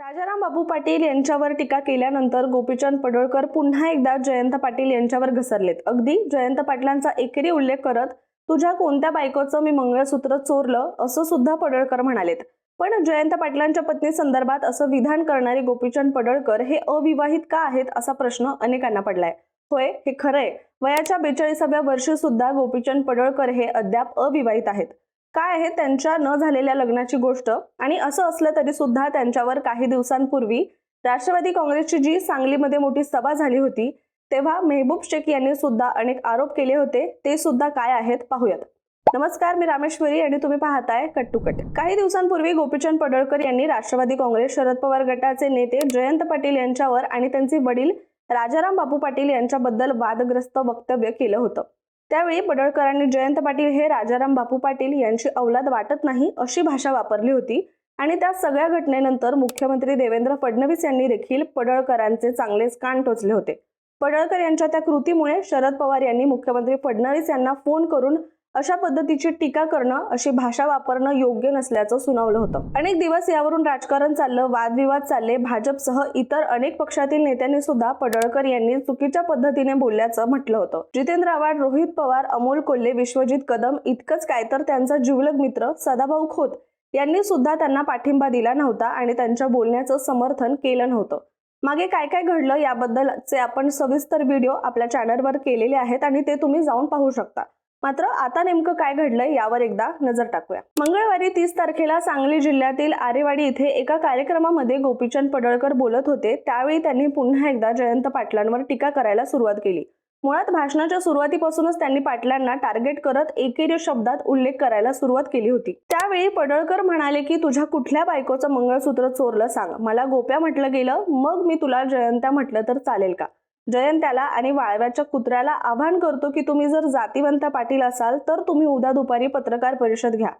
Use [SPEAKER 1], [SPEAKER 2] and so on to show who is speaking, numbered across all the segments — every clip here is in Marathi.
[SPEAKER 1] राजाराम बाबू पाटील यांच्यावर टीका केल्यानंतर गोपीचंद पडळकर पुन्हा एकदा जयंत पाटील यांच्यावर घसरलेत. अगदी जयंत पाटलांचा एकेरी उल्लेख करत तुझ्या कोणत्या बायकोचं मी मंगळसूत्र चोरलं? असं सुद्धा पडळकर म्हणालेत. पण जयंत पाटलांच्या पत्नी संदर्भात असं विधान करणारे गोपीचंद पडळकर हे अविवाहित का आहेत असा प्रश्न अनेकांना पडलाय. होय हे खरंय. वयाच्या बेचाळीसाव्या वर्षी सुद्धा गोपीचंद पडळकर हे अद्याप अविवाहित आहेत. काय आहे त्यांच्या न झालेल्या लग्नाची गोष्ट? आणि असं असलं तरी सुद्धा त्यांच्यावर काही दिवसांपूर्वी राष्ट्रवादी काँग्रेसची जी सांगलीमध्ये मोठी सभा झाली होती तेव्हा मेहबूब शेख यांनी सुद्धा अनेक आरोप केले होते ते सुद्धा काय आहेत पाहूयात. नमस्कार मी रामेश्वरी आणि तुम्ही पाहताय कट टू कट. काही दिवसांपूर्वी गोपीचंद पडळकर यांनी राष्ट्रवादी काँग्रेस शरद पवार गटाचे नेते जयंत पाटील यांच्यावर आणि त्यांचे वडील राजाराम बापू पाटील यांच्याबद्दल वादग्रस्त वक्तव्य केलं होतं. त्यावेळी पडळकरांनी जयंत पाटील हे राजाराम बापू पाटील यांची औलाद वाटत नाही अशी भाषा वापरली होती. आणि त्या सगळ्या घटनेनंतर मुख्यमंत्री देवेंद्र फडणवीस यांनी देखील पडळकरांचे चांगलेच कान टोचले होते. पडळकर यांच्या त्या कृतीमुळे शरद पवार यांनी मुख्यमंत्री फडणवीस यांना फोन करून अशा पद्धतीची टीका करणं अशी भाषा वापरणं योग्य नसल्याचं सुनावलं होतं. अनेक दिवस यावरून राजकारण चाललं वादविवाद चालले. भाजपसह इतर अनेक पक्षातील नेत्यांनी सुद्धा पडळकर यांनी चुकीच्या पद्धतीने बोलल्याचं म्हटलं होतं. जितेंद्र आव्हाड रोहित पवार अमोल कोल्हे विश्वजित कदम इतकंच काय तर त्यांचा जिवलग मित्र सदाभाऊ खोत यांनी सुद्धा त्यांना पाठिंबा दिला नव्हता आणि त्यांच्या बोलण्याचं समर्थन केलं नव्हतं. मागे काय काय घडलं याबद्दलचे आपण सविस्तर व्हिडिओ आपल्या चॅनलवर केलेले आहेत आणि ते तुम्ही जाऊन पाहू शकता. मात्र आता नेमकं काय घडलंय यावर एकदा नजर टाकूया. मंगळवारी तीस तारखेला सांगली जिल्ह्यातील आरेवाडी इथे एका कार्यक्रमामध्ये गोपीचंद पडळकर बोलत होते. त्यावेळी त्यांनी पुन्हा एकदा जयंत पाटलांवर टीका करायला सुरुवात केली. मुळात भाषणाच्या सुरुवातीपासूनच त्यांनी पाटलांना टार्गेट करत एकेरी शब्दात उल्लेख करायला सुरुवात केली होती. त्यावेळी पडळकर म्हणाले की तुझ्या कुठल्या बायकोचं मंगळसूत्र चोरलं सांग. मला गोप्या म्हटलं गेलं मग मी तुला जयंत्या म्हटलं तर चालेल का? जयंत्याला आणि वाळव्याच्या कुत्र्याला आवाहन करतो की तुम्ही जर जातीवंत पाटील असाल तर तुम्ही उद्या दुपारी पत्रकार परिषद घ्या.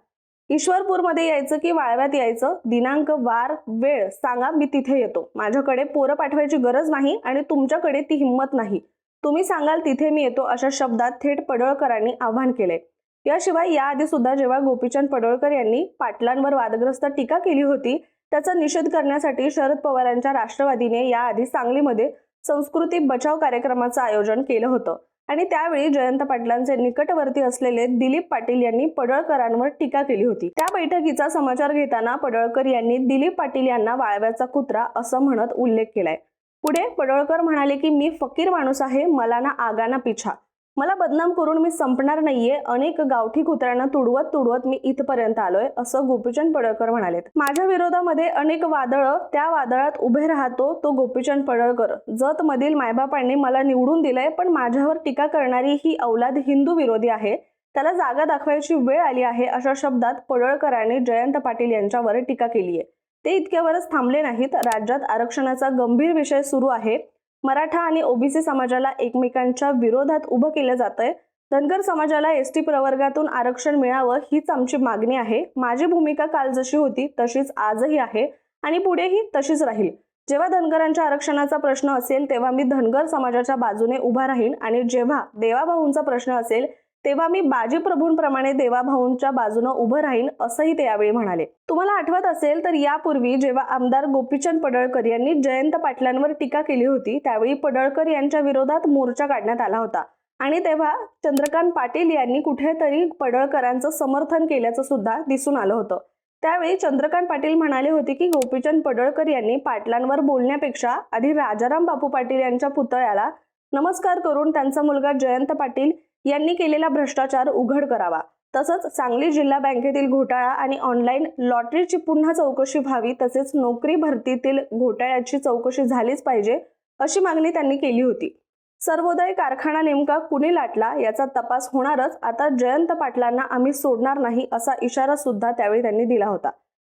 [SPEAKER 1] ईश्वरपूरमध्ये यायचं की वाळव्यात यायचं? दिनांक वार वेळ सांगा मी तिथे येतो. माझ्याकडे पोरं पाठवायची गरज नाही आणि तुमच्याकडे ती हिंमत नाही. तुम्ही सांगाल तिथे मी येतो अशा शब्दात थेट पडळकरांनी आवाहन केले. याशिवाय याआधी सुद्धा जेव्हा गोपीचंद पडळकर यांनी पाटलांवर वादग्रस्त टीका केली होती त्याचा निषेध करण्यासाठी शरद पवारांच्या राष्ट्रवादीने याआधी सांगलीमध्ये संस्कृती बचाव कार्यक्रमाचं आयोजन केलं होतं. आणि त्यावेळी जयंत पाटलांचे निकटवर्ती असलेले दिलीप पाटील यांनी पडळकरांवर टीका केली होती. त्या बैठकीचा समाचार घेताना पडळकर यांनी दिलीप पाटील यांना वाळव्याचा कुत्रा असं म्हणत उल्लेख केलाय. पुढे पडळकर म्हणाले की मी फकीर माणूस आहे मला ना आगाना पिछा. मला बदनाम करून मी संपणार नाहीये. अनेक गावठी कुत्र्यांना तुडवत तुडवत मी इथपर्यंत आलोय असं गोपीचंद पडळकर म्हणालेत. माझ्या विरोधामध्ये अनेक वादळ त्या वादळात उभे राहतो तो गोपीचंद पडळकर. जत मधील मायबापांनी मला निवडून दिलंय पण माझ्यावर टीका करणारी ही औलाद हिंदू विरोधी आहे. त्याला जागा दाखवायची वेळ आली आहे अशा शब्दात पडळकरांनी जयंत पाटील यांच्यावर टीका केली आहे ते इतक्यावरच थांबले नाहीत. राज्यात आरक्षणाचा गंभीर विषय सुरू आहे. मराठा आणि ओबीसी समाजाला एकमेकांच्या विरोधात उभं केलं जातंय. धनगर समाजाला एस टी प्रवर्गातून आरक्षण मिळावं हीच आमची मागणी आहे. माझी भूमिका काल जशी होती तशीच आजही आहे आणि पुढेही तशीच राहील. जेव्हा धनगरांच्या आरक्षणाचा प्रश्न असेल तेव्हा मी धनगर समाजाच्या बाजूने उभा राहीन आणि जेव्हा देवाभाऊंचा प्रश्न असेल तेव्हा मी बाजीप्रभूंप्रमाणे देवाभाऊंच्या बाजूनं उभं राहीन असंही ते यावेळी म्हणाले. तुम्हाला आठवत असेल तर यापूर्वी जेव्हा आमदार गोपीचंद पडळकर यांनी जयंत पाटलांवर टीका केली होती त्यावेळी पडळकर यांच्या विरोधात मोर्चा काढण्यात आला होता. आणि तेव्हा चंद्रकांत पाटील यांनी कुठेतरी पडळकरांचं समर्थन केल्याचं सुद्धा दिसून आलं होतं. त्यावेळी चंद्रकांत पाटील म्हणाले होते की गोपीचंद पडळकर यांनी पाटलांवर बोलण्यापेक्षा आधी राजाराम बापू पाटील यांच्या पुतळ्याला नमस्कार करून त्यांचा मुलगा जयंत पाटील यांनी केलेला भ्रष्टाचार उघड करावा. तसंच सांगली जिल्हा बँकेतील घोटाळा आणि ऑनलाईन लॉटरीची पुन्हा चौकशी व्हावी तसेच नोकरी भरतीतील घोटाळ्याची चौकशी झालीच पाहिजे अशी मागणी त्यांनी केली होती. सर्वोदय कारखाना नेमका कुणी लाटला याचा तपास होणारच. आता जयंत पाटलांना आम्ही सोडणार नाही असा इशारा सुद्धा त्यावेळी त्यांनी दिला होता.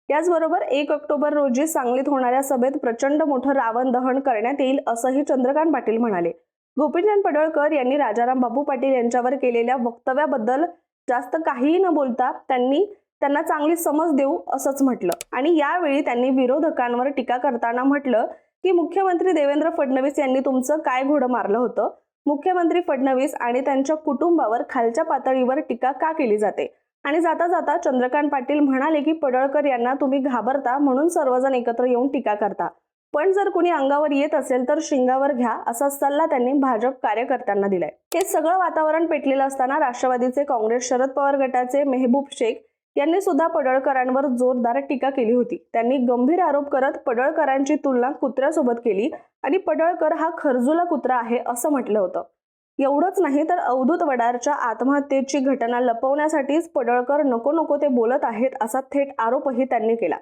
[SPEAKER 1] याचबरोबर एक ऑक्टोबर रोजी सांगलीत होणाऱ्या सभेत प्रचंड मोठं रावण दहन करण्यात येईल असंही चंद्रकांत पाटील म्हणाले. गोपीचंद पडळकर यांनी राजाराम बापू पाटील यांच्यावर केलेल्या वक्तव्याबद्दल जास्त काहीही न बोलता त्यांनी त्यांना चांगली समज देऊ असंच म्हटलं. आणि यावेळी त्यांनी विरोधकांवर टीका करताना म्हटलं की मुख्यमंत्री देवेंद्र फडणवीस यांनी तुमचं काय घोडं मारलं होतं? मुख्यमंत्री फडणवीस आणि त्यांच्या कुटुंबावर खालच्या पातळीवर टीका का केली जाते? आणि जाता जाता चंद्रकांत पाटील म्हणाले की पडळकर यांना तुम्ही घाबरता म्हणून सर्वजण एकत्र येऊन टीका करता. पण जर कुणी अंगावर येत असेल तर शिंगावर घ्या असा सल्ला त्यांनी भाजप कार्यकर्त्यांना दिलाय. हे सगळं वातावरण पेटलेलं असताना राष्ट्रवादीचे काँग्रेस शरद पवार गटाचे मेहबूब शेख यांनी सुद्धा पडळकरांवर जोरदार टीका केली होती. त्यांनी गंभीर आरोप करत पडळकरांची तुलना कुत्र्यासोबत केली आणि पडळकर हा खरजुला कुत्रा आहे असं म्हटलं होतं. एवढंच नाही तर अवधूत वडारच्या आत्महत्येची घटना लपवण्यासाठीच पडळकर नको नको ते बोलत आहेत असा थेट आरोपही त्यांनी केला.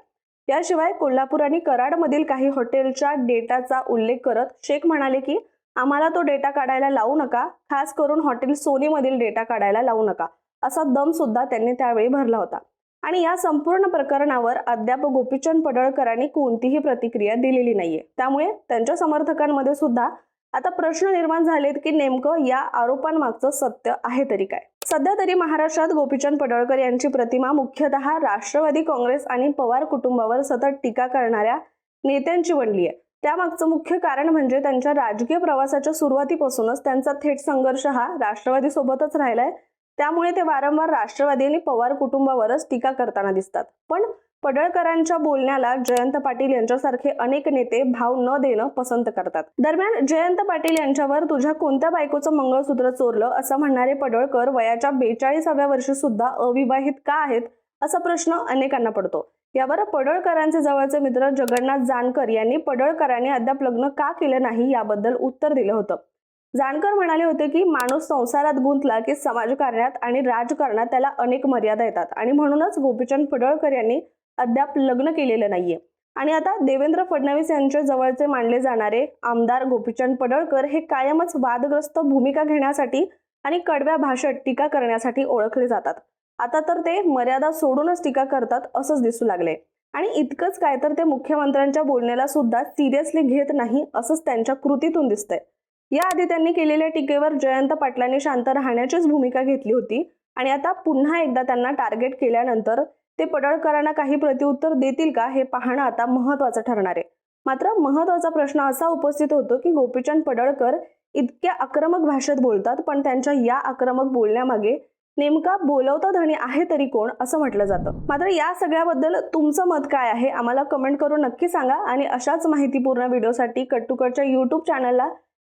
[SPEAKER 1] याशिवाय कोल्हापूर आणि कराडमधील काही हॉटेलच्या डेटाचा उल्लेख करत शेख म्हणाले की आम्हाला तो डेटा काढायला लावू नका. खास करून हॉटेल सोनीमधील डेटा काढायला लावू नका. असा दम सुद्धा त्यांनी त्यावेळी भरला होता. आणि या संपूर्ण प्रकरणावर अद्याप गोपीचंद पडळकरांनी कोणतीही प्रतिक्रिया दिलेली नाहीये. त्यामुळे त्यांच्या समर्थकांमध्ये सुद्धा आता प्रश्न निर्माण झालेत की नेमकं या आरोपांमागचं सत्य आहे तरी काय? सध्या तरी महाराष्ट्रात गोपीचंद पडळकर यांची प्रतिमा मुख्यतः राष्ट्रवादी काँग्रेस आणि पवार कुटुंबावर सतत टीका करणाऱ्या नेत्यांची बनली आहे. त्यामागचं मुख्य कारण म्हणजे त्यांच्या राजकीय प्रवासाच्या सुरुवातीपासूनच त्यांचा थेट संघर्ष हा राष्ट्रवादीसोबतच राहिलाय. त्यामुळे ते वारंवार राष्ट्रवादी आणि पवार कुटुंबावरच टीका करताना दिसतात. पण पडळकरांच्या बोलण्याला जयंत पाटील यांच्यासारखे अनेक नेते भाव न देणं पसंत करतात. दरम्यान जयंत पाटील यांच्यावर तुझ्या कोणत्या बायकोचं मंगळसूत्र चोरलं असं म्हणणारे पडळकर वयाच्या बेचाळीसाव्या वर्षी सुद्धा अविवाहित का आहेत असा प्रश्न अनेकांना पडतो. यावर पडळकरांचे जवळचे मित्र जगन्नाथ जानकर यांनी पडळकरांनी अद्याप लग्न का केलं नाही याबद्दल उत्तर दिलं होतं. जाणकर म्हणाले होते की माणूस संसारात गुंतला की समाजकारणात आणि राजकारणात त्याला अनेक मर्यादा येतात. आणि म्हणूनच गोपीचंद पडळकर यांनी अद्याप लग्न केलेलं नाहीये. आणि आता देवेंद्र फडणवीस यांच्या जवळचे मानले जाणारे आमदार गोपीचंद पडळकर हे कायमच वादग्रस्त भूमिका घेण्यासाठी आणि कडव्या भाषेत टीका करण्यासाठी ओळखले जातात. आता तर ते मर्यादा सोडूनच टीका करतात असंच दिसू लागले. आणि इतकंच काय तर ते मुख्यमंत्र्यांच्या बोलण्याला सुद्धा सिरियसली घेत नाही असंच त्यांच्या कृतीतून दिसतंय. याआधी त्यांनी केलेल्या टीकेवर जयंत पाटलांनी शांत राहण्याचीच भूमिका घेतली होती. आणि आता पुन्हा एकदा त्यांना टार्गेट केल्यानंतर ते पडळकरांना काही प्रतिउत्तर देतील का हे पाहणं आता महत्वाचं ठरणार आहे. मात्र महत्त्वाचा प्रश्न असा उपस्थित होतो की गोपीचंद पडळकर इतक्या आक्रमक भाषेत बोलतात पण त्यांच्या या आक्रमक बोलण्यामागे नेमका बोलवता आणि आहे तरी कोण असं म्हटलं जातं. मात्र या सगळ्याबद्दल तुमचं मत काय आहे? आम्हाला कमेंट करून नक्की सांगा आणि अशाच माहितीपूर्ण व्हिडिओसाठी कट टू कटच्या यूट्यूब चॅनलला